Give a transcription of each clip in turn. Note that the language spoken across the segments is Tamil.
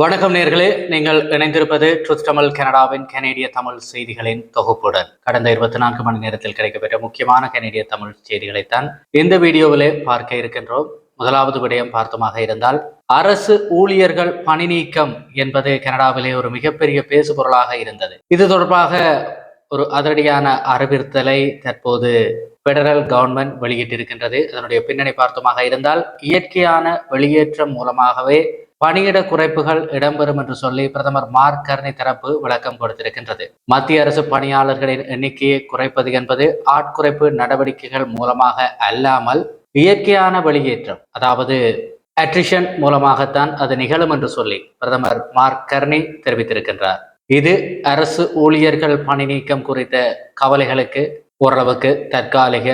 வணக்கம் நேர்களே. நீங்கள் இணைந்திருப்பது ட்ரூத் தமிழ் கனடாவின் கனேடிய தமிழ் செய்திகளின் தொகுப்புடன். கடந்த இருபத்தி நான்கு மணி நேரத்தில் கிடைக்கப்பெற்ற முக்கியமான கனேடிய தமிழ் செய்திகளைத்தான் இந்த வீடியோவிலே பார்க்க இருக்கின்றோம். முதலாவது விடயம் பார்த்தமாக இருந்தால் அரசு ஊழியர்கள் பணி நீக்கம் என்பது கனடாவிலே ஒரு மிகப்பெரிய பேசுபொருளாக இருந்தது. இது தொடர்பாக ஒரு அதிரடியான அறிவித்தலை தற்போது பெடரல் கவர்மெண்ட் வெளியிட்டிருக்கின்றது. அதனுடைய பின்னணி பார்த்தமாக இருந்தால் இயற்கையான வெளியேற்றம் மூலமாகவே பணியிட குறைப்புகள் இடம்பெறும் என்று சொல்லி பிரதமர் மார்க் கர்னி தரப்பு விளக்கம் கொடுத்திருக்கின்றது. மத்திய அரசு பணியாளர்களின் எண்ணிக்கையை குறைப்பது என்பது ஆட்குறைப்பு நடவடிக்கைகள் மூலமாக அல்லாமல் இயற்கையான வெளியேற்றம் அதாவது அட்ரிஷன் மூலமாகத்தான் அது நிகழும் என்று சொல்லி பிரதமர் மார்க் கர்னி தெரிவித்திருக்கின்றார். இது அரசு ஊழியர்கள் பணி நீக்கம் குறித்த கவலைகளுக்கு ஓரளவுக்கு தற்காலிக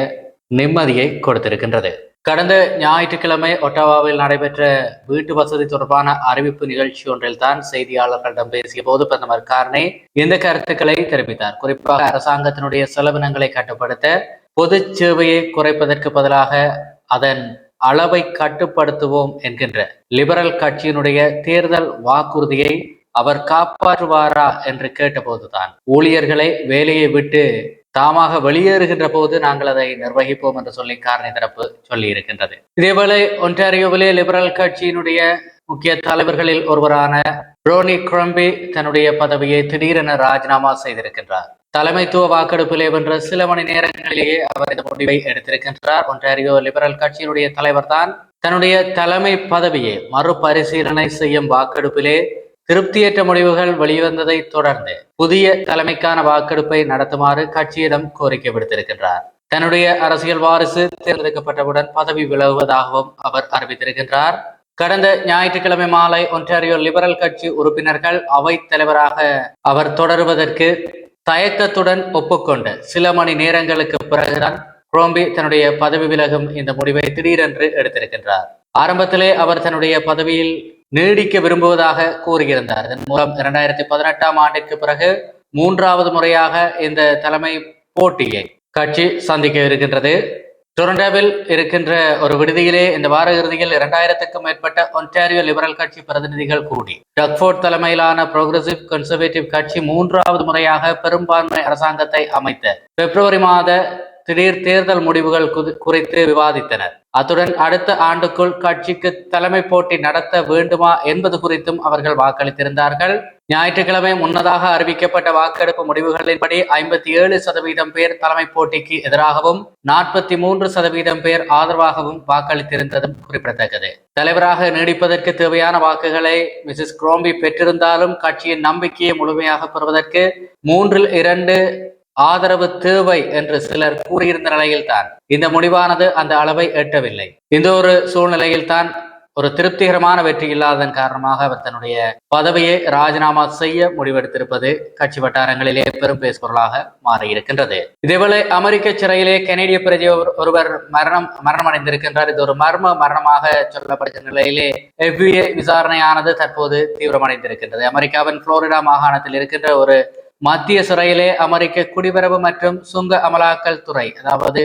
நிம்மதியை கொடுத்திருக்கின்றது. கடந்த ஞாயிற்றுக்கிழமை ஒட்டவாவில் நடைபெற்ற வீட்டு வசதி தொடர்பான அறிவிப்பு நிகழ்ச்சி ஒன்றில் தான் செய்தியாளர்களிடம் பேசிய போது பிரதமர் கார்னே இந்த கருத்துக்களை தெரிவித்தார். குறிப்பாக அரசாங்கத்தினுடைய செலவினங்களை கட்டுப்படுத்த பொது சேவையை குறைப்பதற்கு பதிலாக அதன் அளவை கட்டுப்படுத்துவோம் என்கின்ற லிபரல் கட்சியினுடைய தேர்தல் வாக்குறுதியை அவர் காப்பாற்றுவாரா என்று கேட்டபோதுதான் ஊழியர்களை வேலையை விட்டு தாமாக வெளியேறுகின்ற போது நாங்கள் அதை நிர்வகிப்போம் என்று சொல்லி காரணி தரப்பு சொல்லி இருக்கின்றது இதேபோல ஒன்டாரியோவிலே லிபரல் கட்சியினுடைய முக்கிய தலைவர்களில் ஒருவரான ரோனி குரம்பி தன்னுடைய பதவியை திடீரென ராஜினாமா செய்திருக்கின்றார். தலைமைத்துவ வாக்கெடுப்பிலே வென்ற சில மணி நேரங்களிலேயே அவர் இந்த முடிவை எடுத்திருக்கின்றார். ஒன்டாரியோ லிபரல் கட்சியினுடைய தலைவர் தான் தன்னுடைய தலைமை பதவியை மறுபரிசீலனை செய்யும் வாக்கெடுப்பிலே திருப்தியற்ற முடிவுகள் வெளிவந்ததை தொடர்ந்து புதிய தலைமைக்கான வாக்கெடுப்பை நடத்துமாறு கட்சியிடம் கோரிக்கை விடுத்திருக்கின்றார். தன்னுடைய அரசியல் வாரிசு தேர்ந்தெடுக்கப்பட்டவுடன் பதவி விலகுவதாகவும் அவர் அறிவித்திருக்கின்றார். கடந்த ஞாயிற்றுக்கிழமை மாலை ஒன்றாரியோ லிபரல் கட்சி உறுப்பினர்கள் அவை தலைவராக அவர் தொடருவதற்கு தயக்கத்துடன் ஒப்புக்கொண்டு சில மணி நேரங்களுக்கு பிறகுதான் குரோம்பி தன்னுடைய பதவி விலகும் இந்த முடிவை திடீரென்று எடுத்திருக்கின்றார். ஆரம்பத்திலே அவர் தன்னுடைய பதவியில் நீடிக்க விரும்புவதாக கூறியிருந்தார். இதன் மூலம் இரண்டாயிரத்தி பதினெட்டாம் ஆண்டிற்கு பிறகு மூன்றாவது முறையாக இந்த தலைமை போட்டியை கட்சி சந்திக்க இருக்கின்றது. டொரண்டோவில் இருக்கின்ற ஒரு விடுதியிலே இந்த வார இறுதியில் இரண்டாயிரத்துக்கும் மேற்பட்ட ஒன்டாரியோ லிபரல் கட்சி பிரதிநிதிகள் கூடி டக்ஃபோர்ட் தலைமையிலான புரோகிரசிவ் கன்சர்வேட்டிவ் கட்சி மூன்றாவது முறையாக பெரும்பான்மை அரசாங்கத்தை அமைத்த பிப்ரவரி மாத திடீர் தேர்தல் முடிவுகள் குறித்து விவாதித்தனர். அத்துடன் அடுத்த ஆண்டுக்குள் கட்சிக்கு தலைமை போட்டி நடத்த வேண்டுமா என்பது குறித்தும் அவர்கள் வாக்களித்திருந்தார்கள். ஞாயிற்றுக்கிழமை முன்னதாக அறிவிக்கப்பட்ட வாக்கெடுப்பு முடிவுகளின்படி ஐம்பத்தி ஏழு சதவீதம் பேர் தலைமை போட்டிக்கு எதிராகவும் நாற்பத்தி மூன்று சதவீதம் பேர் ஆதரவாகவும் வாக்களித்திருந்ததும் குறிப்பிடத்தக்கது. தலைவராக நீடிப்பதற்கு தேவையான வாக்குகளை மிசிஸ் குரோம்பி பெற்றிருந்தாலும் கட்சியின் நம்பிக்கையை முழுமையாக பெறுவதற்கு மூன்றில் இரண்டு ஆதரவு தேவை என்று சிலர் கூறியிருந்த நிலையில்தான். இந்த முடிவானது அந்த அளவை எட்டவில்லை. இந்த ஒரு சூழ்நிலையில் தான் ஒரு திருப்திகரமான வெற்றி இல்லாததன் காரணமாக அவர் தன்னுடைய பதவியை ராஜினாமா செய்ய முடிவெடுத்திருப்பது கட்சி வட்டாரங்களிலே பெரும் பேசுபொருளாக மாறியிருக்கின்றது. இதேவேளை அமெரிக்க சிறையிலே கனேடிய பிரஜை ஒருவர் மரணம் மரணம் அடைந்திருக்கின்றார் இது ஒரு மர்ம மரணமாக சொல்லப்படுகிற நிலையிலே எஃபிஏ விசாரணையானது தற்போது தீவிரமடைந்திருக்கின்றது. அமெரிக்காவின் புளோரிடா மாகாணத்தில் இருக்கின்ற ஒரு மத்திய சிறையிலே அமெரிக்க குடிபெறவு மற்றும் சுங்க அமலாக்கல் துறை அதாவது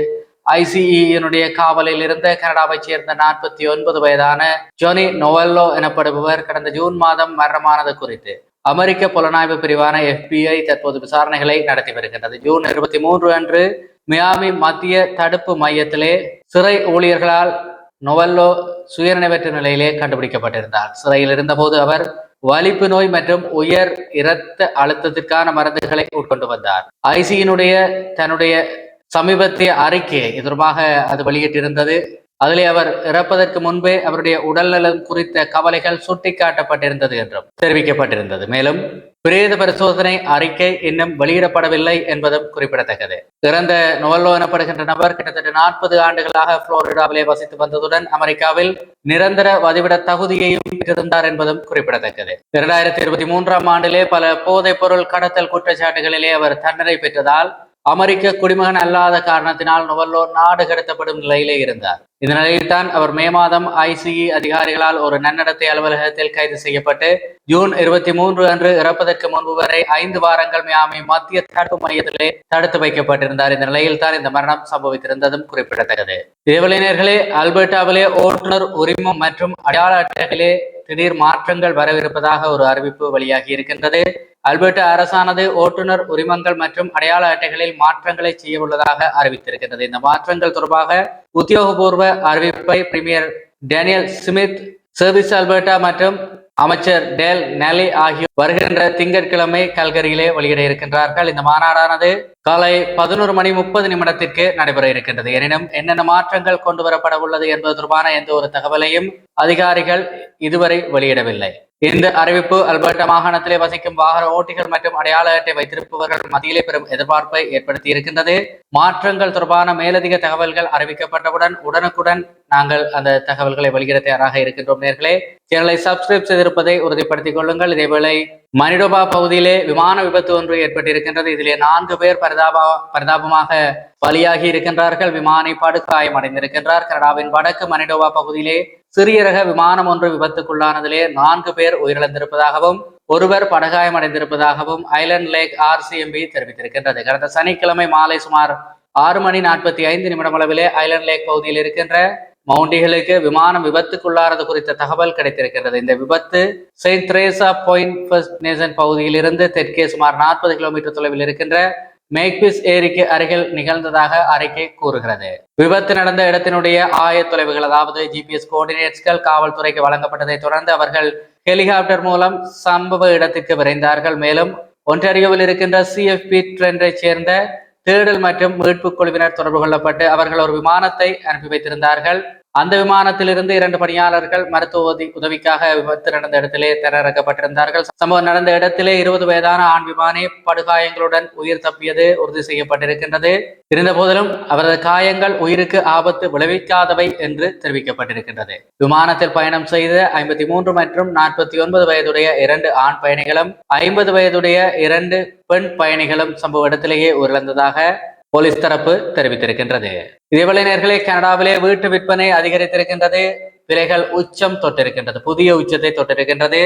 ஐசிஇனுடைய காவலில் இருந்த கனடாவைச் சேர்ந்த நாற்பத்தி ஒன்பது வயதான ஜோனி நோவல்லோ எனப்படுபவர் கடந்த ஜூன் மாதம் மரணமானது குறித்து அமெரிக்க புலனாய்வு பிரிவான எஃபிஐ தற்போது விசாரணைகளை நடத்தி வருகின்றது. ஜூன் இருபத்தி மூன்று அன்று மியாமி மத்திய தடுப்பு மையத்திலே சிறை ஊழியர்களால் நொவல்லோ சுயநினைவற்ற நிலையிலே கண்டுபிடிக்கப்பட்டிருந்தார். சிறையில் இருந்தபோது அவர் வலிப்பு நோய் மற்றும் உயர் இரத்த அழுத்தத்திற்கான மருந்துகளை உட்கொண்டு வந்தார். ஐசியினுடைய தன்னுடைய சமீபத்திய அறிக்கை தொடர்பாக அது வெளியிட்டிருந்தது. அதிலே அவர் இறப்பதற்கு முன்பே அவருடைய உடல்நலம் குறித்த கவலைகள் சுட்டிக்காட்டப்பட்டிருந்தது என்றும் தெரிவிக்கப்பட்டிருந்தது. மேலும் பிரேத பரிசோதனை அறிக்கை இன்னும் வெளியிடப்படவில்லை என்பதும் குறிப்பிடத்தக்கது. இறந்த நோவல்லோ எனப்படுகின்ற நபர் கிட்டத்தட்ட நாற்பது ஆண்டுகளாக புளோரிடாவிலே வசித்து வந்ததுடன் அமெரிக்காவில் நிரந்தர வதிவிட தகுதியையும் பெற்றிருந்தார் என்பதும் குறிப்பிடத்தக்கது. இரண்டாயிரத்தி இருபத்தி மூன்றாம் ஆண்டிலே பல போதைப் பொருள் கடத்தல் குற்றச்சாட்டுகளிலே அவர் தண்டனை பெற்றதால் அமெரிக்க குடிமகன் அல்லாத காரணத்தினால் நுவல்லோர் நாடு கடத்தப்படும் நிலையிலே இருந்தார். இந்த நிலையில்தான் அவர் மே மாதம் ஐசிஇ அதிகாரிகளால் ஒரு நன்னடத்தை அலுவலகத்தில் கைது செய்யப்பட்டு ஜூன் இருபத்தி மூன்று அன்று இறப்பதற்கு முன்பு வரை ஐந்து வாரங்கள் மியாமி மத்திய தடுப்பு மையத்திலே தடுத்து வைக்கப்பட்டிருந்தார். இந்த நிலையில் தான் இந்த மரணம் சம்பவித்திருந்ததும் குறிப்பிடத்தக்கது. இதேவேளை நேர்களே அல்பர்டாவிலே ஓட்டுநர் உரிமம் மற்றும் அடையாள அட்டைகளே திடீர் மாற்றங்கள் வரவிருப்பதாக ஒரு அறிவிப்பு வெளியாகி இருக்கின்றது. அல்பர்ட் அரசானது ஓட்டுநர் உரிமங்கள் மற்றும் அடையாள அட்டைகளில் மாற்றங்களை செய்ய உள்ளதாக அறிவித்திருக்கின்றது. இந்த மாற்றங்கள் தொடர்பாக உத்தியோகபூர்வ அறிவிப்பை premier Danielle Smith Service Alberta மற்றும் அமைச்சர் டேல் நெலி ஆகியோர் வருகின்ற திங்கட்கிழமை கல்கரியிலே வெளியிட இருக்கின்றார்கள். இந்த மாநாடானது காலை பதினோரு மணி முப்பது நிமிடத்திற்கு நடைபெற இருக்கின்றது. எனினும் என்னென்ன மாற்றங்கள் கொண்டு வரப்பட உள்ளது என்பது தொடர்பான எந்த ஒரு தகவலையும் அதிகாரிகள் இதுவரை வெளியிடவில்லை. இந்த அறிவிப்பு அல்பர்டா மாகாணத்திலே வசிக்கும் வாகன ஓட்டிகள் மற்றும் அடையாள அட்டை வைத்திருப்பவர்கள் மத்தியிலே பெரும் எதிர்பார்ப்பை ஏற்படுத்தி இருக்கின்றது மாற்றங்கள் தொடர்பான மேலதிக தகவல்கள் அறிவிக்கப்பட்டவுடன் உடனுக்குடன் நாங்கள் அந்த தகவல்களை வெளியிட தயாராக இருக்கின்றோம் நேர்களே. சேனலை சப்ஸ்கிரைப் செய்திருப்பதை உறுதிப்படுத்திக் கொள்ளுங்கள். இதேவேளை மனிடோபா பகுதியிலே விமான விபத்து ஒன்று ஏற்பட்டிருக்கின்றது. இதிலே நான்கு பேர் பரிதாப பரிதாபமாக பலியாகி இருக்கின்றார்கள். விமானி படுகாயம் அடைந்திருக்கின்றார் கனடாவின் வடக்கு மனிடோபா பகுதியிலே சிறிய ரக விமானம் ஒன்று விபத்துக்குள்ளானதிலே நான்கு பேர் உயிரிழந்திருப்பதாகவும் ஒருவர் படுகாயமடைந்திருப்பதாகவும் ஐலண்ட் லேக் ஆர்சிஎம்பி தெரிவித்திருக்கின்றது. கடந்த சனிக்கிழமை மாலை சுமார் ஆறு மணி நாற்பத்தி ஐந்து நிமிடம் அளவிலே ஐலண்ட் லேக் பகுதியில் இருக்கின்ற மவுண்டிகளுக்கு விமானம் விபத்துக்குள்ளானது குறித்த தகவல் கிடைத்திருக்கிறது இந்த விபத்து Saint Theresa Point First Nation பகுதியில் இருந்து தெற்கே சுமார் நாற்பது கிலோமீட்டர் தொலைவில் இருக்கின்ற மேக்பிஸ் ஏரிக்கு அருகில் நிகழ்ந்ததாக அறிக்கை கூறுகிறது. விபத்து நடந்த இடத்தினுடைய ஆயத்தொலைவுகள் அதாவது ஜிபிஎஸ் கோஆர்டினேட்ஸ்கள் காவல்துறைக்கு வழங்கப்பட்டதை தொடர்ந்து அவர்கள் ஹெலிகாப்டர் மூலம் சம்பவ இடத்திற்கு விரைந்தார்கள். மேலும் ஒன்றாரியோவில் இருக்கின்ற சிஎஃபி ட்ரெண்டை சேர்ந்த தேடல் மற்றும் மீட்பு குழுவினர் தொடர்பு கொள்ளப்பட்டு அவர்கள் ஒரு விமானத்தை அனுப்பி வைத்திருந்தார்கள். அந்த விமானத்திலிருந்து இரண்டு பணியாளர்கள் மருத்துவ உதவிக்காக விபத்து நடந்த இடத்திலே திறறக்கப்பட்டிருந்தார்கள் சம்பவம் நடந்த இடத்திலே இருபது வயதான ஆண் விமானி படுகாயங்களுடன் உயிர் தப்பியது உறுதி செய்யப்பட்டிருக்கின்றது. இருந்த போதிலும் அவரது காயங்கள் உயிருக்கு ஆபத்து விளைவிக்காதவை என்று தெரிவிக்கப்பட்டிருக்கின்றது. விமானத்தில் பயணம் செய்த ஐம்பத்தி மூன்று மற்றும் நாற்பத்தி ஒன்பது வயதுடைய இரண்டு ஆண் பயணிகளும் ஐம்பது வயதுடைய இரண்டு பெண் பயணிகளும் சம்பவ இடத்திலேயே உயிரிழந்ததாக போலீஸ் தரப்பு தெரிவித்திருக்கின்றது. இதேவேளை நேர்களே கனடாவிலே வீட்டு விற்பனை அதிகரித்திருக்கின்றது. விலைகள் உச்சம் தொட்டிருக்கின்றது. புதிய உச்சத்தை தொட்டிருக்கின்றது.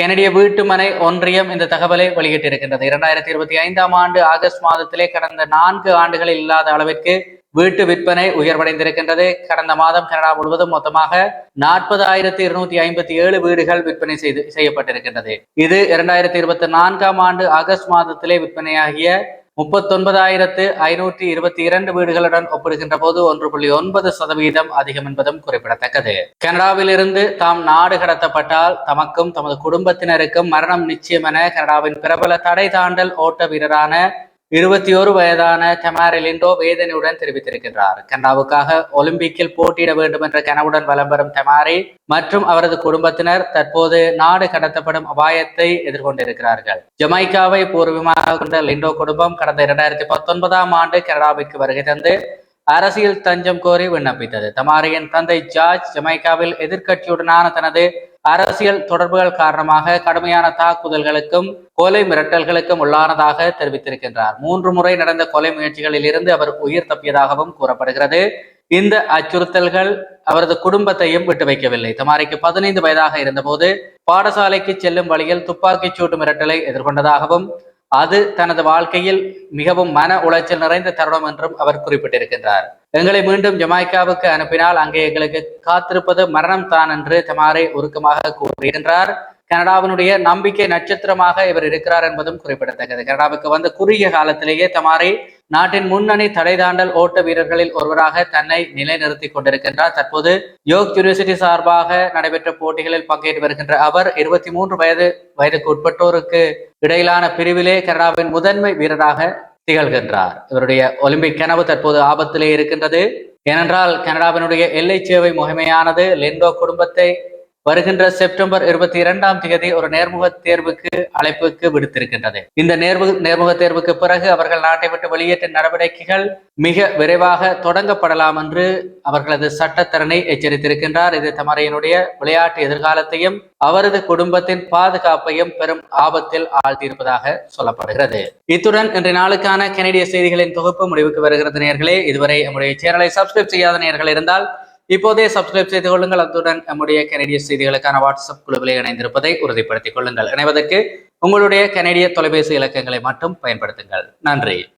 கனடிய வீட்டுமனை ஒன்றியம் இந்த தகவலை வெளியிட்டிருக்கின்றது. இரண்டாயிரத்தி இருபத்தி ஐந்தாம் ஆண்டு ஆகஸ்ட் மாதத்திலே கடந்த நான்கு ஆண்டுகளில் இல்லாத அளவிற்கு வீட்டு விற்பனை உயர்வடைந்திருக்கின்றது. கடந்த மாதம் கனடா முழுவதும் மொத்தமாக நாற்பது ஆயிரத்தி இருநூத்தி ஐம்பத்தி ஏழு வீடுகள் விற்பனை செய்து செய்யப்பட்டிருக்கின்றது. இது இரண்டாயிரத்தி இருபத்தி நான்காம் ஆண்டு ஆகஸ்ட் மாதத்திலே விற்பனையாகிய முப்பத்தொன்பதாயிரத்து ஐநூற்றி இருபத்தி இரண்டு வீடுகளுடன் ஒப்பிடுகின்ற போது ஒன்று புள்ளி ஒன்பது சதவீதம் அதிகம் என்பதும் குறிப்பிடத்தக்கது. கனடாவிலிருந்து தாம் நாடு கடத்தப்பட்டால் தமக்கும் தமது குடும்பத்தினருக்கும் மரணம் நிச்சயம் என கனடாவின் பிரபல தடை தாண்டல் ஓட்ட வீரரான இருபத்தி ஒரு வயதான டெமாரிலிண்டோ வேதனையுடன் தெரிவித்திருக்கின்றார். கனடாவுக்காக ஒலிம்பிக்கில் போட்டியிட வேண்டும் என்ற கனவுடன் வலம் வரும் டெமாரி மற்றும் அவரது குடும்பத்தினர் தற்போது நாடு கடத்தப்படும் அபாயத்தை எதிர்கொண்டிருக்கிறார்கள். ஜமைக்காவை பூர்வீகமாக கொண்ட லிண்டோ குடும்பம் கடந்த இரண்டாயிரத்தி பத்தொன்பதாம் ஆண்டு கனடாவுக்கு வருகை தந்து அரசியல் தஞ்சம் கோரி விண்ணப்பித்தது. தமாரியின் தந்தை ஜார்ஜ் ஜமைக்காவில் எதிர்கட்சியுடனான தனது அரசியல் தொடர்புகள் காரணமாக கடுமையான தாக்குதல்களுக்கும் கொலை மிரட்டல்களுக்கும் உள்ளானதாக தெரிவித்திருக்கின்றார். மூன்று முறை நடந்த கொலை முயற்சிகளில் இருந்து அவர் உயிர் தப்பியதாகவும் கூறப்படுகிறது. இந்த அச்சுறுத்தல்கள் அவரது குடும்பத்தையும் விட்டு வைக்கவில்லை. தமாரிக்கு பதினைந்து வயதாக இருந்தபோது பாடசாலைக்கு செல்லும் வழியில் துப்பாக்கிச் சூட்டு மிரட்டலை எதிர்கொண்டதாகவும் அது தனது வாழ்க்கையில் மிகவும் மன உளைச்சல் நிறைந்த தருணம் என்றும் அவர் குறிப்பிட்டிருக்கின்றார். எங்களை மீண்டும் ஜமாய்க்காவுக்கு அனுப்பினால் அங்கே எங்களுக்கு காத்திருப்பது மரணம் தான் என்று தமாரே உருக்கமாக கூறுகின்றார். கனடாவினுடைய நம்பிக்கை நட்சத்திரமாக இவர் இருக்கிறார் என்பதும் குறிப்பிடத்தக்கது. கனடாவுக்கு வந்த குறுகிய காலத்திலேயே தமாரே நாட்டின் முன்னணி தடை தாண்டல் ஓட்ட வீரர்களில் ஒருவராக தன்னை நிலைநிறுத்தி கொண்டிருக்கின்றார். தற்போது யோக் யூனிவர்சிட்டி சார்பாக நடைபெற்ற போட்டிகளில் பங்கேற்று வருகின்ற அவர் இருபத்தி மூன்று வயது வயதுக்கு உட்பட்டோருக்கு இடையிலான பிரிவிலே கனடாவின் முதன்மை வீரராக திகழ்கின்றார். இவருடைய ஒலிம்பிக் கனவு தற்போது ஆபத்திலே இருக்கின்றது. ஏனென்றால் கனடாவினுடைய எல்லை சேவை முகமையானது லெண்டோ குடும்பத்தை வருகின்ற செப்டம்பர் இருபத்தி இரண்டாம் தேதி ஒரு நேர்முக தேர்வுக்கு அழைப்புக்கு விடுத்திருக்கின்றது. இந்த நேர்வு நேர்முக தேர்வுக்கு பிறகு அவர்கள் நாட்டை விட்டு வெளியேற்ற நடவடிக்கைகள் மிக விரைவாக தொடங்கப்படலாம் என்று அவர்களது சட்டத்திறனை எச்சரித்திருக்கின்றார். இது தமரையினுடைய விளையாட்டு எதிர்காலத்தையும் அவரது குடும்பத்தின் பாதுகாப்பையும் பெரும் ஆபத்தில் ஆழ்த்தியிருப்பதாக சொல்லப்படுகிறது. இத்துடன் இன்றைய நாளுக்கான கெனடிய செய்திகளின் தொகுப்பு முடிவுக்கு வருகிறது நேர்களே. இதுவரை நம்முடைய சேனலை சப்ஸ்கிரைப் செய்யாத நேர்கள் இருந்தால் இப்போதே சப்ஸ்கிரைப் செய்து கொள்ளுங்கள். அத்துடன் நம்முடைய கனடிய செய்திகளுக்கான வாட்ஸ்அப் குழுவில் இணைந்திருப்பதை உறுதிப்படுத்திக் கொள்ளுங்கள். இணைவதற்கு உங்களுடைய கனடிய தொலைபேசி இலக்கங்களை மட்டும் பயன்படுத்துங்கள். நன்றி.